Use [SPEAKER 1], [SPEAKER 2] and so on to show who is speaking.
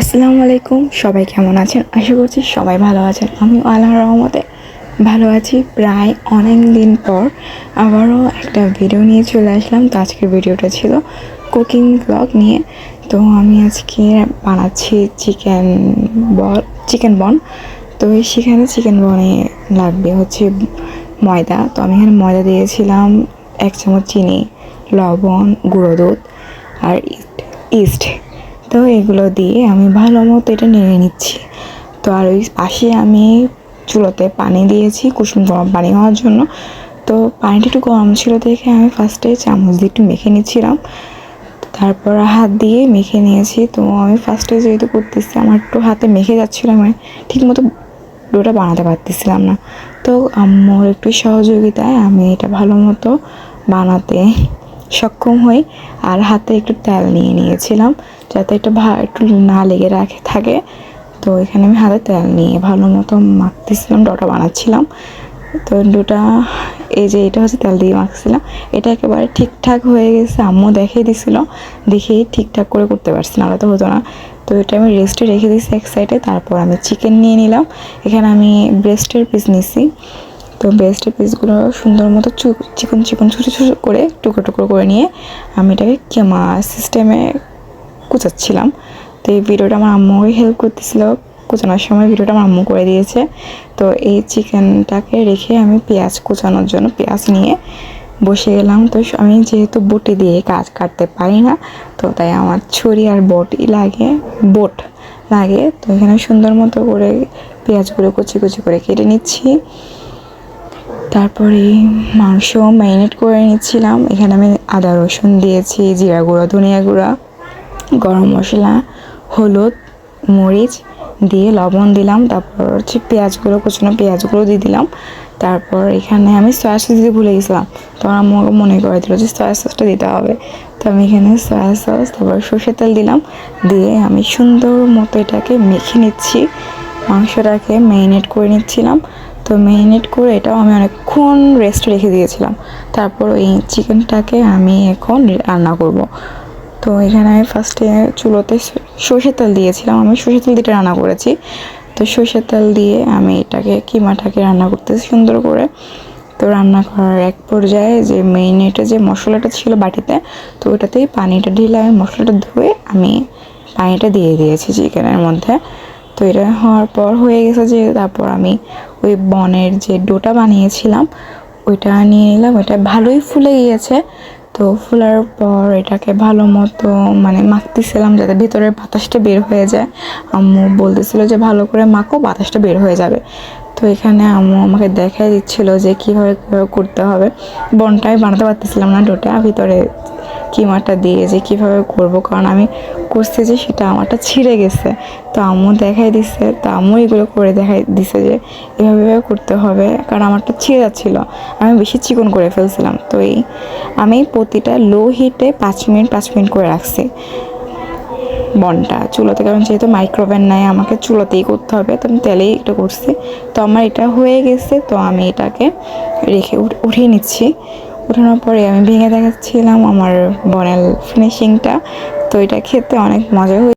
[SPEAKER 1] আসসালামু আলাইকুম, সবাই কেমন আছেন? আশা করছি সবাই ভালো আছেন। আমি আল্লাহর রহমতে ভালো আছি। প্রায় অনেক দিন পর আবারও একটা ভিডিও নিয়ে চলে আসলাম। তো আজকের ভিডিওটা ছিল কুকিং ব্লগ নিয়ে। তো আমি আজকে বানাচ্ছি চিকেন বল চিকেন বন তো সেখানে চিকেন বনে লাগবে হচ্ছে ময়দা। তো আমি এখানে ময়দা দিয়েছিলাম এক চামচ চিনি, লবণ, গুঁড়ো দুধ আর ইস্ট ইস্ট তো এগুলো দিয়ে আমি ভালো মতো এটা নেড়ে নিচ্ছি। তো আর ওই পাশে আমি চুলোতে পানি দিয়েছি, কুসুম গরম পানি হওয়ার জন্য। তো পানিটা একটু গরম ছিল দেখে আমি ফার্স্টে চামচ দিয়ে একটু মেখে নিচ্ছিলাম। তারপর হাত দিয়ে মেখে নিয়েছি। তো আমি ফার্স্টে যেহেতু করতেছি, আমার একটু হাতে মেখে যাচ্ছিল মানে ঠিক মতো ডোটা বানাতে পারতেছিলাম না। তো আম্মুর একটু সহযোগিতায় আমি এটা ভালো মতো বানাতে সক্ষম হই আর হাতে একটু তেল নিয়ে নিয়েছিলাম যাতে একটু ভা একটু না লেগে রাখে থাকে। তো এখানে আমি হাতে তেল নিয়ে ভালো মতো মাখতেছিলাম, ডোটা বানাচ্ছিলাম। তো ডোটা, এই যে এটা হচ্ছে তেল দিয়ে মাখছিলাম। এটা একেবারে ঠিকঠাক হয়ে গেছে, আম্মু দেখিয়ে দিছিল। দেখেই ঠিকঠাক করে করতে পারছি না তো হতো না। তো এটা আমি রেস্টে রেখে দিয়েছি এক সাইডে তারপর আমি চিকেন নিয়ে নিলাম। এখানে আমি ব্রেস্টের পিস নিছি। তো ব্রেস্টের পিসগুলো সুন্দর মতো চিকন চিকন, ছোটো ছোটো করে, টুকরো টুকরো করে নিয়ে আমি এটাকে কেমা সিস্টেমে কুচাচ্ছিলাম। তো এই ভিডিওটা আমার আম্মুকে হেল্প করতেছিল। কুচানোর সময় ভিডিওটা আমার আম্মু করে দিয়েছে। তো এই চিকেনটাকে রেখে আমি পেঁয়াজ কুচানোর জন্য পেঁয়াজ নিয়ে বসে গেলাম। তো আমি যেহেতু বটি দিয়ে কাজ কাটতে পারি না, তো তাই আমার ছুরি আর বটি লাগে, বোট লাগে। তো এখানে সুন্দর মতো করে পেঁয়াজগুলো কুচি কুচি করে কেটে নিচ্ছি। তারপরে মাংস ম্যারিনেট করে নিচ্ছিলাম। এখানে আমি আদা, রসুন দিয়েছি, জিরা গুঁড়া, ধনিয়া গুঁড়া, গরম মশলা, হলুদ, মরিচ দিয়ে লবণ দিলাম। তারপর হচ্ছে পেঁয়াজগুলো, কুচনো পেঁয়াজগুলো দিয়ে দিলাম। তারপর এখানে আমি সয়া সস দিতে ভুলে গেছিলাম। তখন আমাকে মনে করে দিল যে সয়া সসটা দিতে হবে। তো আমি এখানে সয়া সস তারপর সর্ষের তেল দিলাম। দিয়ে আমি সুন্দর মতো এটাকে মেখে নিচ্ছি। মাংসটাকে ম্যারিনেট করে নিচ্ছিলাম। তো ম্যারিনেট করে এটাও আমি অনেকক্ষণ রেস্ট রেখে দিয়েছিলাম। তারপর এই চিকেনটাকে আমি এখন রান্না করব। তো এখানে আমি ফার্স্টে চুলোতে সর্ষের তেল দিয়েছিলাম। আমি সর্ষের তেল দিয়ে রান্না করেছি। তো সর্ষের তেল দিয়ে আমি এটাকে, কিমাটাকে রান্না করতেছি সুন্দর করে। তো রান্না করার এক পর্যায়ে যে মেরিনেটে যে মশলাটা ছিল বাটিতে, তো ওটাতেই পানিটা ঢেলে আমি মশলাটা ধুয়ে আমি পানিটা দিয়ে দিয়েছি চিকেনের মধ্যে। তো এটা হওয়ার পর হয়ে গেছে যে তারপর আমি ওই বনের যে ডোটা বানিয়েছিলাম, ওইটা নিয়ে নিলাম। ওইটা ভালোই ফুলে গিয়েছে। তো ফুলার পর এটাকে ভালো মতো মানে মাখতেছিলাম যাতে ভিতরের বাতাসটা বের হয়ে যায়। আম্মু বলতেছিল যে ভালো করে মাখো, বাতাসটা বের হয়ে যাবে। তো এখানে আম্মু আমাকে দেখাই দিচ্ছিল যে কীভাবে কীভাবে করতে হবে। বনটাই বানাতে পারতেছিলাম না ডোটা, ভিতরে কিমাটা দিয়ে যে কীভাবে করব? কারণ আমি করছি যে সেটা আমারটা ছিঁড়ে গেছে। তো আম্মু দেখাই দিছে। তো আম্মু এগুলো করে দেখাই দিছে যে এভাবে এভাবে করতে হবে। কারণ আমারটা ছিঁড়ে যাচ্ছিল। আমি বেশি চিকন করে ফেলছিলাম। তো এই আমি প্রতিটা লো হিটে পাঁচ মিনিট পাঁচ মিনিট করে রাখছি বনটা। চুলোতে কারণ যেহেতু মাইক্রোওভেন নাই, আমাকে চুলোতেই করতে হবে। তো আমি তেলেই একটু করছি। তো আমার এটা হয়ে গেছে। তো আমি এটাকে রেখে উঠ- উঠিয়ে নিচ্ছি। উঠানোর পরে আমি ভেঙে দেখাচ্ছিলাম আমার বনেল ফিনিশিংটা তো এটা খেতে অনেক মজা হয়ে